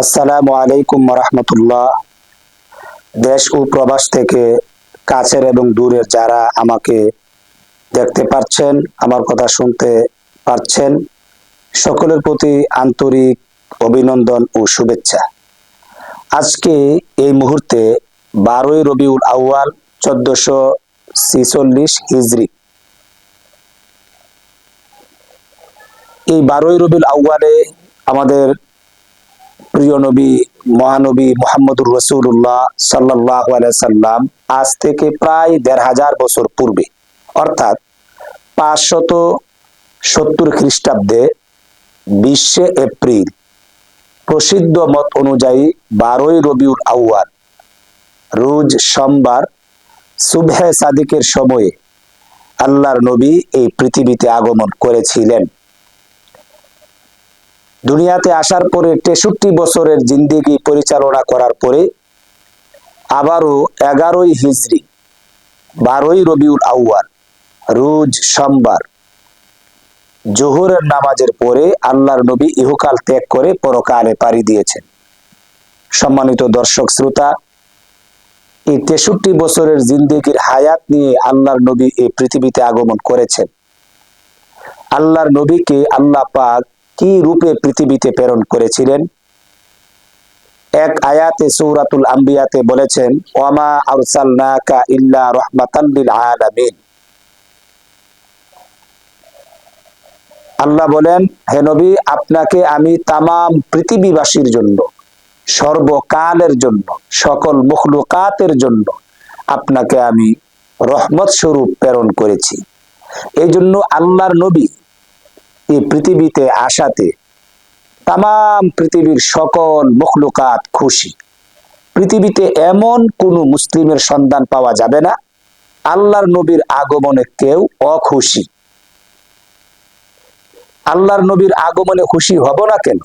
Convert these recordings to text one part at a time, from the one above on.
আসসালামু আলাইকুম রহমতুল্লাহ। দেশ ও প্রবাস থেকে কাছের এবং দূরের যারা আমাকে দেখতে পাচ্ছেন, আমার কথা শুনতে পারছেন সকলের প্রতি আন্তরিক অভিনন্দন ও শুভেচ্ছা। আজকে এই মুহূর্তে বারোই রবিউল আউয়াল, চোদ্দশো ছিচল্লিশ হিজরি। এই বারোই রবিউল আউয়ালে আমাদের প্রিয় নবী, মহানবী মোহাম্মদুর রসুল্লাহ সাল্লাহ সাল্লাম আজ থেকে প্রায় দেড় হাজার বছর পূর্বে, অর্থাৎ পাঁচশত সত্তর খ্রিস্টাব্দে বিশে এপ্রিল প্রসিদ্ধ মত অনুযায়ী বারোই রবিউল আউয়াল, রোজ সোমবার সুবহে সাদিকের সময়ে আল্লাহর নবী এই পৃথিবীতে আগমন করেছিলেন। দুনিয়াতে আসার পরে তেষট্টি বছরের জিন্দিগি পরিচালনা করার পরে আবারও এগারোই হিজড়ি বারোই রবিউল আউয়াল, রোজ সোমবার, জোহরের নামাজের পরে আল্লাহর নবী ইহুকাল ত্যাগ করে পরকালে পাড়ি দিয়েছেন। সম্মানিত দর্শক শ্রোতা, এই তেষট্টি বছরের জিন্দিগির হায়াত নিয়ে আল্লাহর নবী এই পৃথিবীতে আগমন করেছেন। আল্লাহর নবীকে আল্লাহ পাক কি রূপে পৃথিবীতে প্রেরণ করেছিলেন? এক আয়াতে সৌরাতুল আম্বিয়াতে বলেছেন, ওয়ামা ইল্লা আলামিন। আল্লাহ বলেন, হে নবী, আপনাকে আমি তামাম পৃথিবীবাসীর জন্য, সর্বকালের জন্য, সকল মুখলুকাতের জন্য আপনাকে আমি রহমত স্বরূপ প্রেরণ করেছি। এই জন্য আল্লাহর নবী এই পৃথিবীতে আসাতে তাম পৃথিবীর সকল মুখলুকাত খুশি। পৃথিবীতে এমন কোন মুসলিমের সন্ধান পাওয়া যাবে না। আল্লাহর নবীর আগমনে কেউ অখুশি। আল্লাহর নবীর আগমনে খুশি হব না কেন?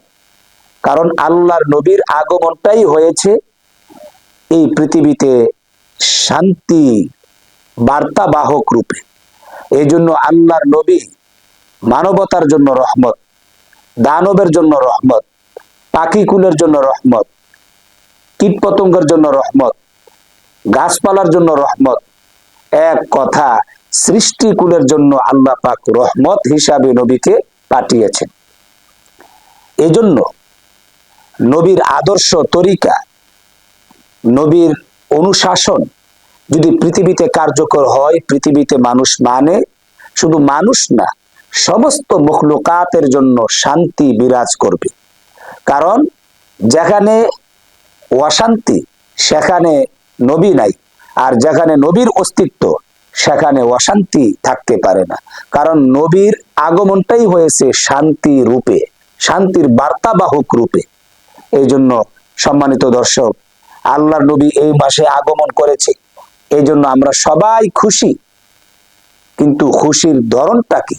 কারণ আল্লাহর নবীর আগমনটাই হয়েছে এই পৃথিবীতে শান্তি বার্তাবাহক রূপে। এই জন্য আল্লাহর নবী মানবতার জন্য রহমত, দানবের জন্য রহমত পাখিকুলের জন্য রহমত কীট পতঙ্গের জন্য রহমত, গাছপালার জন্য রহমত। এক কথা সৃষ্টিকুলের জন্য আল্লাহ পাক রহমত হিসাবে নবীকে পাঠিয়েছেন। এজন্য নবীর আদর্শ তরিকা, নবীর অনুশাসন যদি পৃথিবীতে কার্যকর হয়, পৃথিবীতে মানুষ মানে শুধু মানুষ না সমস্ত মখলুকাতের জন্য শান্তি বিরাজ করবে। কারণ যেখানে অশান্তি, সেখানে নবী নাই। আর যেখানে নবীর অস্তিত্ব, সেখানে অশান্তি থাকতে পারে না। কারণ নবীর আগমনটাই হয়েছে শান্তি রূপে, শান্তির বার্তাবাহক রূপে। এই জন্য সম্মানিত দর্শক আল্লাহ নবী এই মাসে আগমন করেছে। এই জন্য আমরা সবাই খুশি। কিন্তু খুশির ধরনটা কি?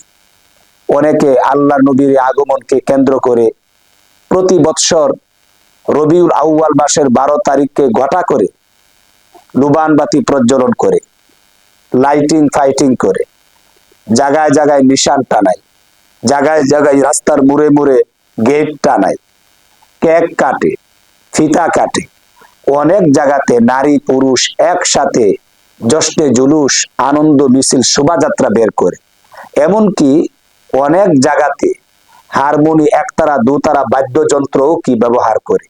অনেকে আল্লাহ নবীর আগমনকে কেন্দ্র করে প্রতি বৎসর রবিউল আউয়াল মাসের বারো তারিখকে ঘটা করে লুবান বাতি প্রজ্বলন করে, লাইটিং, ফাইটিং করে, জায়গায় জায়গায় নিশান টানায়, জায়গায় জায়গায় রাস্তার মুড়ে মুড়ে গেট টানায়, কেক কাটে, ফিতা কাটে। অনেক জায়গাতে নারী পুরুষ একসাথে জশ্নে জুলুস, আনন্দ মিছিল, শোভাযাত্রা বের করে। এমনকি অনেক জায়গাতে হারমোনি একতারা, দুতারা বাদ্যযন্ত্রও কি ব্যবহার করে?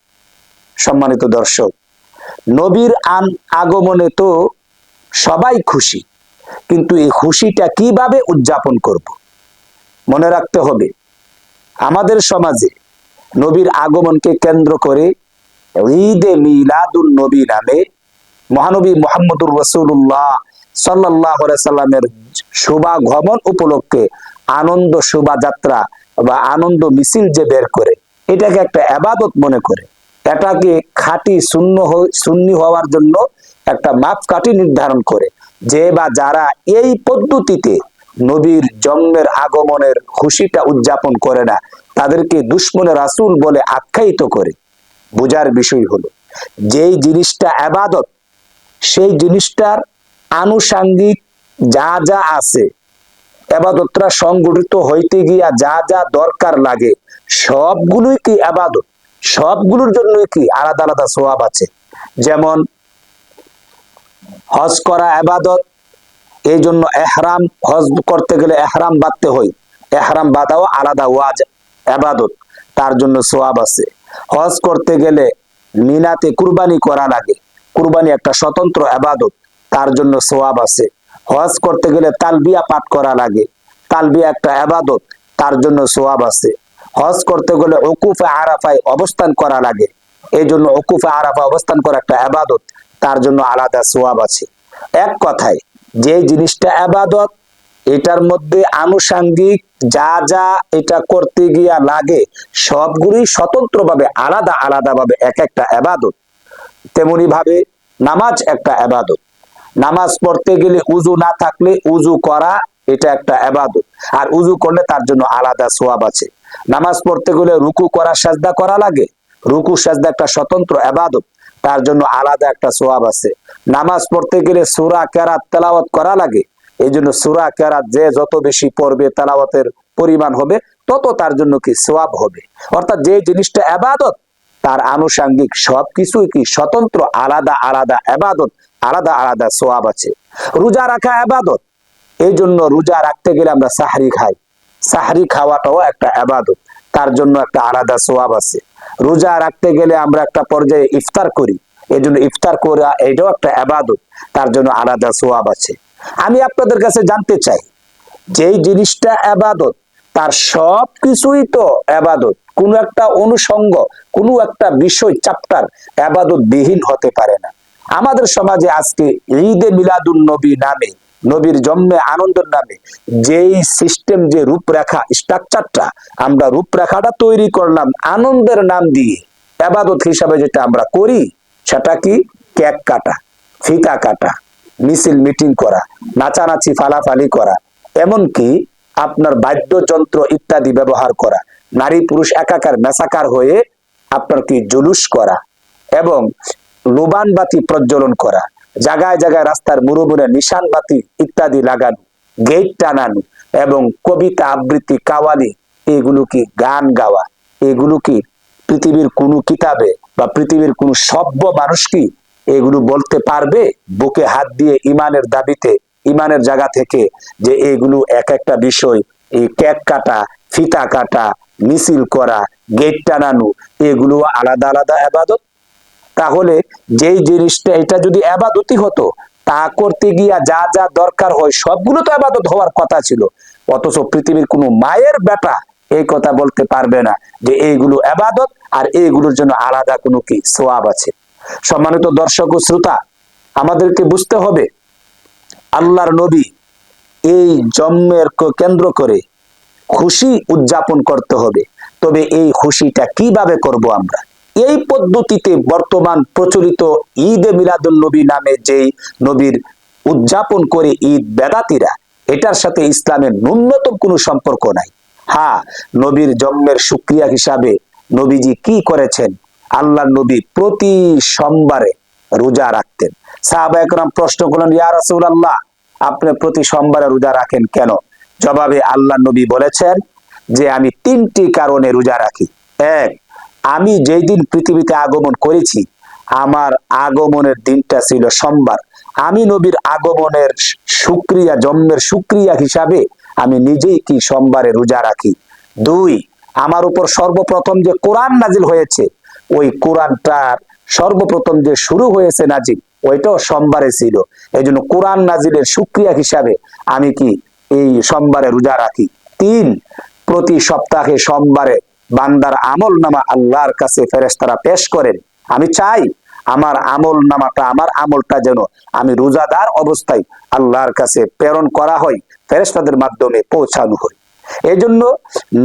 সম্মানিত দর্শক, নবীর আন আগমনে তো সবাই খুশি, কিন্তু এই খুশিটা কীভাবে উদযাপন করব? মনে রাখতে হবে, আমাদের সমাজে নবীর আগমনকে কেন্দ্র করে ঈদে মিলাদুল নবী নামে মহানবী মোহাম্মদুর রসুল্লাহ সাল্লাহ সাল্লামের শোভাগমন উপলক্ষে আনন্দ শোভাযাত্রা বা আনন্দ মিছিল যে বের করে, এটাকে একটা আবাদত মনে করে। এটাকে খাঁটি শূন্য শূন্য হওয়ার জন্য একটা মাপকাঠি নির্ধারণ করে, যে বা যারা এই পদ্ধতিতে নবীর জন্মের আগমনের খুশিটা উদযাপন করে না, তাদেরকে দুশ্মনের রাসুল বলে আখ্যায়িত করে। বোঝার বিষয় হলো, যেই জিনিসটা আবাদত, সেই জিনিসটার আনুষাঙ্গিক যা যা আছে আবাদতরা সংগঠিত হইতে গিয়া যা যা দরকার লাগে, সবগুলোই কি আবাদত সবগুলোর জন্য কি আলাদা আলাদা সোয়াব আছে? যেমন, হজ করা আবাদত এই জন্য এহরাম, হজ করতে গেলে এহরাম বাঁধতে হয়। এহরাম বাঁধাও আলাদা ওয়াজ আবাদত তার জন্য সোয়াব আছে। হজ করতে গেলে মিনাতে কুরবানি করা লাগে। কুরবানি একটা স্বতন্ত্র আবাদত তার জন্য সোয়াব আছে। হজ করতে গেলে তালবিয়া পাঠ করা লাগে। তালবিয়া একটা আবাদত, তার জন্য সোয়াব আছে। হজ করতে গেলে ওকুফে আরাফায় অবস্থান করা লাগে। এই জন্য ওকুফে আরাফা অবস্থান করা একটা আবাদত, তার জন্য আলাদা সোয়াব আছে। এক কথায়, যে জিনিসটা আবাদত, এটার মধ্যে আনুষাঙ্গিক যা যা এটা করতে গিয়া লাগে, সবগুলি স্বতন্ত্রভাবে আলাদা আলাদা ভাবে এক একটা আবাদত। তেমনি ভাবে নামাজ একটা আবাদত। নামাজ পড়তে গেলে উজু না থাকলে উজু করা এটা একটা আবাদত। আর উজু করলে তার জন্য আলাদা সোয়াব আছে। নামাজ পড়তে গেলে রুকু করা, সাজদা করা লাগে। রুকু, সাজদা একটা স্বতন্ত্র আবাদত। তার জন্য আলাদা একটা সোয়াব আছে। নামাজ পড়তে গেলে সুরা, কেরাত, তেলাওয়াত করা লাগে। এই জন্য সুরা, কেরাত যে যত বেশি পড়বে, তেলাওয়াতের পরিমাণ হবে, তত তার জন্য কি সোয়াব হবে। অর্থাৎ যে জিনিসটা আবাদত তার আনুষাঙ্গিক সবকিছুই কি স্বতন্ত্র, আলাদা আলাদা আবাদত, আলাদা আলাদা সোয়াব আছে। রোজা রাখা আবাদত। এই জন্য রোজা রাখতে গেলে আমরা সাহারি খাই। সাহারি খাওয়াটাও একটা আবাদত। তার জন্য একটা আলাদা সোয়াব আছে। রোজা রাখতে গেলে আমরা একটা পর্যায়ে ইফতার করি। এই জন্য ইফতার করা, এটাও একটা আবাদত। তার জন্য আলাদা সোয়াব আছে। আমি আপনাদের কাছে জানতে চাই, যেই জিনিসটা আবাদত, তার সব কিছুই তো আবাদত। কোন একটা অনুষঙ্গ, কোনো একটা বিষয় চাপ্টার আবাদত বিহীন হতে পারে না। আমাদের সমাজে আজকে ঈদে মিলাদুন নবী নামে, নবীর জন্মে আনন্দের নামে, যেই সিস্টেম যে রূপরেখা স্ট্রাকচারটা আমরা রূপরেখাটা তৈরি করলাম আনন্দের নাম দিয়ে, আবাদত হিসাবে যেটা আমরা করি, সেটা কি? কেক কাটা, ফিতা কাটা, মিছিল মিটিং করা, নাচানাচি, ফালাফালি করা, এমনকি আপনার বাদ্যযন্ত্র ইত্যাদি ব্যবহার করা। নারী পুরুষ একাকার মেসাকার হয়ে আপনার কি জুলুস করা এবং লোবান বাতি প্রজ্বলন করা, জায়গায় জায়গায় রাস্তার মুরুবুরে নিশান বাতি ইত্যাদি লাগানো, গেট টানানো এবং কবিতা আবৃত্তি, কাওয়ালি এগুলো কি গান গাওয়া এগুলো কি পৃথিবীর কোনো কিতাবে বা পৃথিবীর কোনো সভ্য মানুষ কি এগুলো বলতে পারবে? বুকে হাত দিয়ে ইমানের দাবিতে, ইমানের জায়গা থেকে যে এগুলো এক একটা বিষয়, এই কেক কাটা, ফিতা কাটা মিছিল করা গেট টানানো, এগুলো আলাদা আলাদা আবাদত। তাহলে যেই জিনিসটা, এটা যদি আবাদতি হতো, তা করতে গিয়া যা যা দরকার হয়, সবগুলো তো আবাদত হওয়ার কথা ছিল। অথচ পৃথিবীর কোনো মায়ের বেটা এই কথা বলতে পারবে না যে এইগুলো আবাদত আর এইগুলোর জন্য আলাদা কোনো কি সোয়াব আছে। সম্মানিত দর্শক ও শ্রোতা, আমাদেরকে বুঝতে হবে, আল্লাহর নবী এই জন্মের কেন্দ্র করে খুশি উদযাপন করতে হবে। তবে এই খুশিটা কীভাবে করব আমরা? এই পদ্ধতিতে বর্তমান প্রচলিত ঈদে মিলাদুল নবী নামে যেই নবীর উদযাপন করে ঈদ বেদাতিরা, এটার সাথে ইসলামের ন্যূনতম কোনো সম্পর্ক নাই। হ্যাঁ নবীর জন্মের সুক্রিয়া হিসাবে নবীজি কি করেছেন? আল্লাহ নবী প্রতি সোমবারে রোজা রাখতেন। সাহাবা একরাম প্রশ্ন করলেন, ইয়া রাসূল আল্লাহ আপনি প্রতি সোমবারে রোজা রাখেন কেন? জবাবে আল্লাহ নবী বলেছেন যে আমি তিনটি কারণে রোজা রাখি। এক, আমি যেই দিন পৃথিবীতে আগমন করেছি, আমার আগমনের দিনটা ছিল সোমবার। আমি নবীর আগমনের সুক্রিয়া জন্মের সুক্রিয়া হিসাবে আমি নিজেই কি সোমবারে রোজা রাখি? দুই, আমার উপর সর্বপ্রথম যে কোরআন নাজিল হয়েছে, ওই কোরআনটার সর্বপ্রথম যে শুরু হয়েছে নাজিল ওইটাও সোমবারে ছিল। এই জন্য কোরআন নাজিলের সুক্রিয়া হিসাবে আমি কি এই সোমবারে রোজা রাখি। তিন, প্রতি সপ্তাহে সোমবারে বান্দার আমল নামা আল্লাহর কাছে ফেরেস্তারা পেশ করেন। আমি চাই আমার আমল নামাটা আমার আমলটা যেন আমি রোজাদার অবস্থায় আল্লাহর কাছে প্রেরণ করা হয় ফেরেস্তাদের মাধ্যমে পৌঁছানো হয়। এই জন্য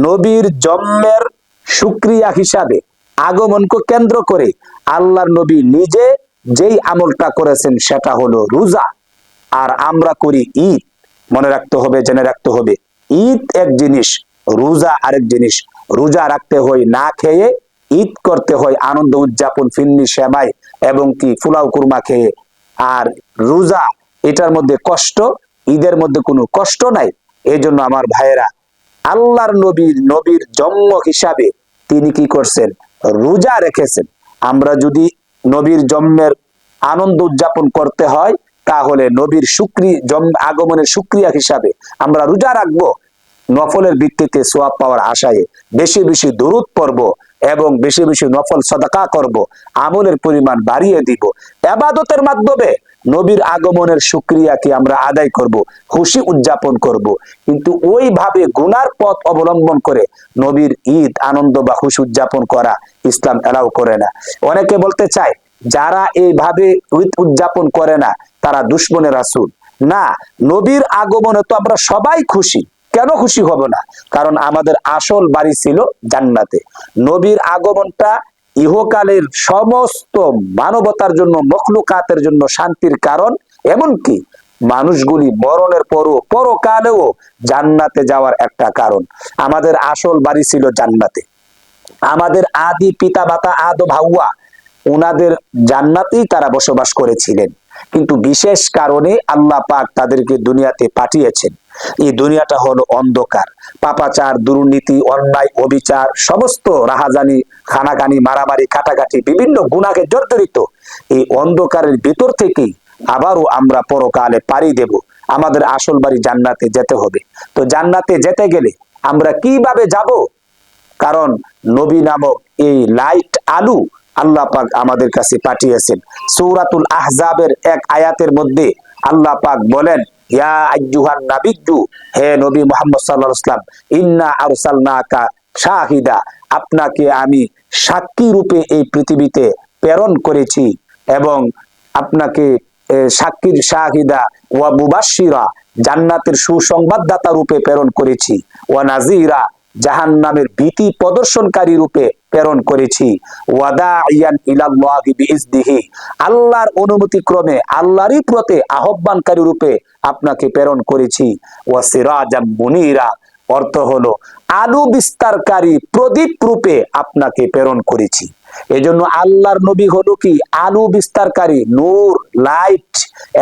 নবীর জন্মের সুক্রিয়া হিসাবে আগমনকে কেন্দ্র করে আল্লাহর নবী নিজে যেই আমলটা করেছেন, সেটা হলো রোজা। আর আমরা করি ঈদ। মনে রাখতে হবে, জেনে রাখতে হবে। ঈদ এক জিনিস, রোজা আরেক জিনিস। রোজা রাখতে হয়, না খেয়ে ঈদ করতে হয়, আনন্দ উদযাপন ফিন্নি সেমাই এবং কি ফুলাও কুরমা খেয়ে। আর রোজা, এটার মধ্যে কষ্ট, ঈদের মধ্যে কোনো কষ্ট নাই। এই জন্য আমার ভাইয়েরা, আল্লাহর নবীর নবীর জন্ম হিসাবে তিনি কি করছেন? রোজা রেখেছেন। আমরা যদি নবীর জন্মের আনন্দ উদযাপন করতে হয় তাহলে নবীর জন্ম আগমনের সুক্রিয়া হিসাবে আমরা রোজা রাখব। নফলের ভিত্তিতে সোয়াব পাওয়ার আশায় বেশি বেশি দরুদ পড়ব এবং বেশি বেশি নফল সদাকা করব। আমলের পরিমাণ বাড়িয়ে দিব। এবাদতের মাধ্যমে নবীর আগমনের সুক্রিয়াকে আমরা আদায় করব, খুশি উদযাপন করব। কিন্তু ওইভাবে গুনার পথ অবলম্বন করে নবীর ঈদ, আনন্দ বা খুশি উদযাপন করা ইসলাম এলাও করে না। অনেকে বলতে চায় যারা এইভাবে উদযাপন করে না, তারা দুশ্মনের রাসূল। না, নবীর আগমনে তো আমরা সবাই খুশি। কেন খুশি হব না? কারণ আমাদের আসল বাড়ি ছিল জান্নাতে। নবীর আগমনটা ইহকালের সমস্ত মানবতার জন্য, মখলুকাতের জন্য শান্তির কারণ। এমনকি মানুষগুলি মরণের পরও, পরকালেও জান্নাতে যাওয়ার একটা কারণ। আমাদের আসল বাড়ি ছিল জান্নাতে। আমাদের আদি পিতা মাতা আদম, হাওয়া ওনাদের জান্নাতেই তারা বসবাস করেছিলেন। কিন্তু বিশেষ কারণে আল্লাহ পাক তাদেরকে দুনিয়াতে পাঠিয়েছেন। এই দুনিয়াটা হলো অন্ধকার। পাপাচার, দুর্নীতি, অন্যায়, অবিচার, সমস্ত রাহাজানি, খানাগানি, মারামারি কাটাকাটি বিভিন্ন গুণাকে জর্জরিত। এই অন্ধকারের ভিতর থেকেই আবারও আমরা পরকালে পাড়ি দেব। আমাদের আসল বাড়ি জান্নাতে যেতে হবে। তো জান্নাতে যেতে গেলে আমরা কীভাবে যাব? কারণ নবী নামক এই লাইট আলু আল্লাহ পাক আমাদের কাছে পাঠিয়েছেন। সূরাতুল আহজাবের এক আয়াতের মধ্যে আল্লাহ পাক বলেন আপনাকে আমি সাক্ষী রূপে এই পৃথিবীতে প্রেরণ করেছি এবং আপনাকে সাক্ষীর শাহিদা ওয়া মুবাশশিরা, জান্নাতের সুসংবাদদাতা রূপে প্রেরণ করেছি। ওয়া নাজিরা জাহান নামের ভীতি প্রদর্শনকারী রূপে প্রেরণ করেছি। আল্লাহর অনুমতি ক্রমে আল্লাহরই প্রতে আহ্বানকারী রূপে আপনাকে প্রেরণ করেছি। ওয়া সিরাজাম মুনিরা। অর্থ হলো আলু বিস্তারকারী প্রদীপ রূপে আপনাকে প্রেরণ করেছি। এজন্য আল্লাহর নবী হলো কি? আলু বিস্তারকারী নূর, লাইট,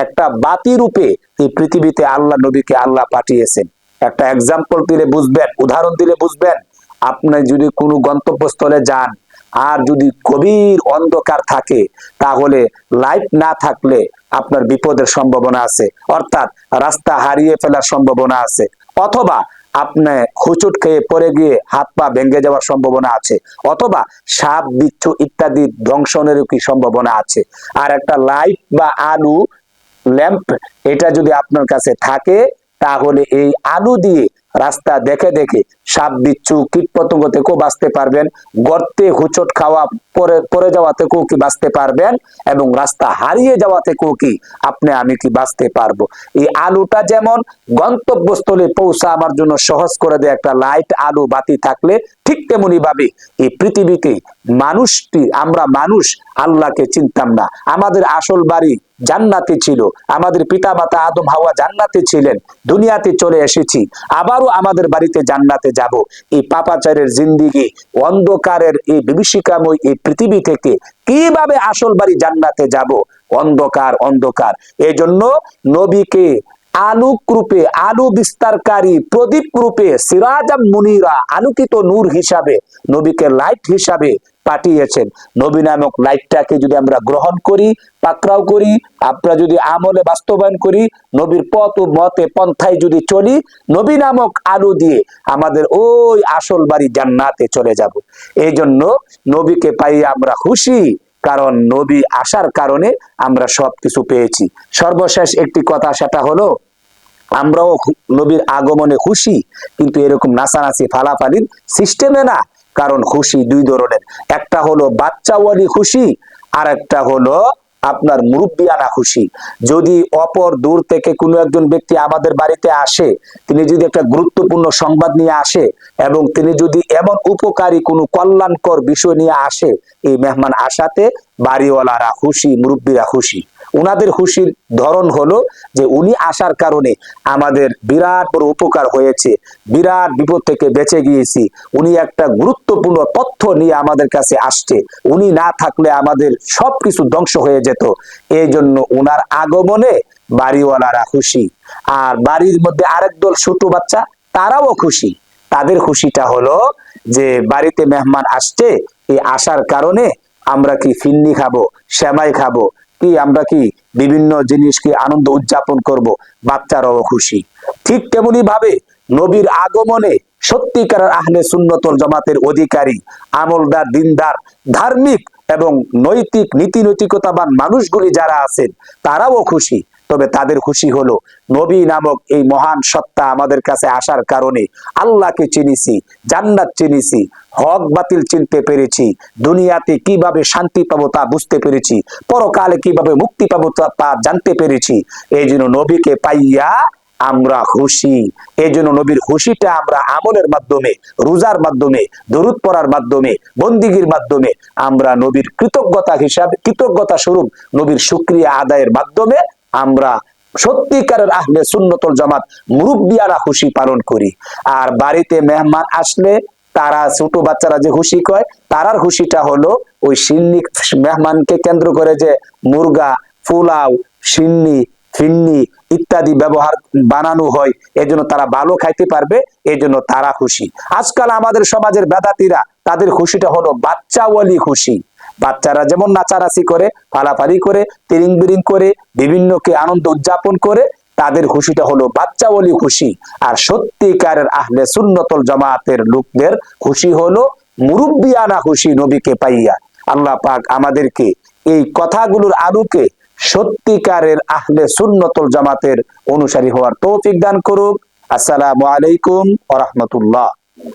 একটা বাতি রূপে এই পৃথিবীতে আল্লাহ নবীকে আল্লাহ পাঠিয়েছেন। একটা এক্সাম্পল দিলে বুঝবেন, উদাহরণ দিলে বুঝবেন। আপনি যদি কোনো গন্তব্যস্থলে যান আর যদি গভীর অন্ধকার থাকে, তাহলে লাইট না থাকলে আপনার বিপদের সম্ভাবনা আছে। অর্থাৎ রাস্তা হারিয়ে ফেলার সম্ভাবনা আছে। অথবা আপনি হুচুট খেয়ে পড়ে গিয়ে হাত পা ভেঙে যাওয়ার সম্ভাবনা আছে। অথবা সাপ, বিচ্ছু ইত্যাদি ধ্বংসনেরও কি সম্ভাবনা আছে। আর একটা লাইট বা আলু ল্যাম্প, এটা যদি আপনার কাছে থাকে, তাহলে এই আলু দিয়ে রাস্তা দেখে দেখে সাপ বিচ্ছু কীট পতঙ্গ থেকেও বাঁচতে পারবেন, গর্তে হুচট খাওয়া পরে পরে যাওয়া থেকেও কি বাঁচতে পারবেন, এবং রাস্তা হারিয়ে যাওয়া থেকেও কি, আপনি, আমি কি বাঁচতে পারব? এই আলুটা যেমন গন্তব্যস্থলে পৌঁছা আমার জন্য সহজ করে দেয় একটা লাইট আলু বাতি থাকলে, ঠিক তেমনি ভাবে এই পৃথিবীতে মানুষটি, আমরা মানুষ, আল্লাহকে চিনতাম না। আমাদের আসল বাড়ি জান্নাতে ছিল। আমাদের পিতা মাতা আদম, হাওয়া জান্নাতে ছিলেন। দুনিয়াতে চলে এসেছি। আবারও আমাদের বাড়িতে জান্নাতে যাব। এই পাপাচারের জিন্দিগি, অন্ধকারের এই বিভীষিকাময় এই পৃথিবী থেকে কীভাবে আসল বাড়ি জান্নাতে যাব? অন্ধকার অন্ধকার। এই জন্য নবীকে আলোক রূপে আলো বিস্তারকারী, প্রদীপ রূপে সিরাজাম মুনিরা, আলোকিত নূর হিসাবে, নবীকে লাইট হিসাবে পাঠিয়েছেন। নবী নামক লাইটটাকে যদি আমরা গ্রহণ করি, পাকড়াও করি, আমরা যদি আমলে বাস্তবায়ন করি, নবীর পথ ও মতে পন্থায় যদি চলি, নবী নামক আলো দিয়ে আমাদের ওই আসল বাড়ি জান্নাতে চলে যাব। এই জন্য নবীকে পাই আমরা খুশি। কারণ নবী আসার কারণে আমরা সবকিছু পেয়েছি। সর্বশেষ একটি কথা সেটা হলো, আমরাও নবীর আগমনে খুশি, কিন্তু এরকম নাচানাচি ফালাফালির সিস্টেমে না, কারণ খুশি দুই ধরনের। একটা হলো বাচ্চাওয়ালি খুশি আর একটা হলো আপনার মুরব্বী আনা খুশি। যদি অপর দূর থেকে কোনো একজন ব্যক্তি আমাদের বাড়িতে আসে, তিনি যদি একটা গুরুত্বপূর্ণ সংবাদ নিয়ে আসে এবং তিনি যদি এমন উপকারী, কোনো কল্যাণকর বিষয় নিয়ে আসে, এই মেহমান আসাতে বাড়িওয়ালারা খুশি, মুরব্বীরা খুশি। উনাদের খুশির ধরন হলো যে উনি আসার কারণে আমাদের বিরাট বড় উপকার হয়েছে, বিরাট বিপদ থেকে বেঁচে গিয়েছি। উনি একটা গুরুত্বপূর্ণ তথ্য নিয়ে আমাদের কাছে আসছে। উনি না থাকলে আমাদের সবকিছু ধ্বংস হয়ে যেত। এই জন্য উনার আগমনে বাড়িওয়ালারা খুশি। আর বাড়ির মধ্যে আরেক দল ছোট বাচ্চা, তারাও খুশি। তাদের খুশিটা হলো যে বাড়িতে মেহমান আসছে, এই আসার কারণে আমরা কি ফিন্নি খাব শ্যামাই খাব কি আমরা কি বিভিন্ন জিনিসকে আনন্দ উদযাপন করব? বাচ্চারাও খুশি। ঠিক তেমনি ভাবে নবীর আগমনে সত্যিকার আহলে সুন্নতল জমাতের অধিকারী, আমলদার, দিনদার, ধার্মিক এবং নৈতিক নীতি নৈতিকতাবান মানুষগুলি যারা আছেন, তারাও খুশি। তবে তাদের খুশি হলো। নবী নামক এই মহান সত্তা আমাদের কাছে আসার কারণে আল্লাহকে চিনিছি, জান্নাত চিনিছি, হক বাতিল চিনতে পেরেছি, দুনিয়াতে কীভাবে শান্তি পাবো তা বুঝতে পেরেছি, পরকালে কীভাবে মুক্তি পাবো তা- জানতে পেরেছি। এই জন্য নবীকে পাইয়া আমরা খুশি। এই জন্য নবীর খুশিটা আমরা আমলের মাধ্যমে, রোজার মাধ্যমে, দরুদ পড়ার মাধ্যমে, বন্দিগির মাধ্যমে আমরা নবীর কৃতজ্ঞতা হিসাবে, কৃতজ্ঞতা স্বরূপ নবীর সুক্রিয়া আদায়ের মাধ্যমে আমরা সত্যিকারের আহলে সুন্নতল জামাত মুরব্বিয়ারা খুশি পালন করি। আর বাড়িতে মেহমান আসলে তারা, ছোট বাচ্চারা যে খুশি কয়, তারার খুশিটা হলো ওই সিন্নি মেহমানকে কেন্দ্র করে যে মুরগা, পোলাও, সিন্নি, ফিন্নি ইত্যাদি ব্যবহার বানানো হয়, এজন্য তারা ভালো খাইতে পারবে, এজন্য তারা খুশি। আজকাল আমাদের সমাজের বেদাতিরা তাদের খুশিটা হলো বাচ্চাওয়ালি খুশি। বাচ্চারা যেমন নাচানাচি করে, ফালাফালি করে তিরিং বিরিং করে, বিভিন্নকে আনন্দ উদযাপন করে, তাদের খুশিটা হলো বাচ্চাওয়ালি খুশি। আর সত্যিকারের আহলে সুন্নতল জামাতের লোকদের খুশি হলো মুরব্বিয়ানা খুশি নবীকে পাইয়া। আল্লাহ পাক আমাদেরকে এই কথাগুলোর আলোকে সত্যিকারের আহলে সুন্নতল জামাতের অনুসারী হওয়ার তৌফিক দান করুক। আসসালামু আলাইকুম ওয়া রাহমাতুল্লাহ।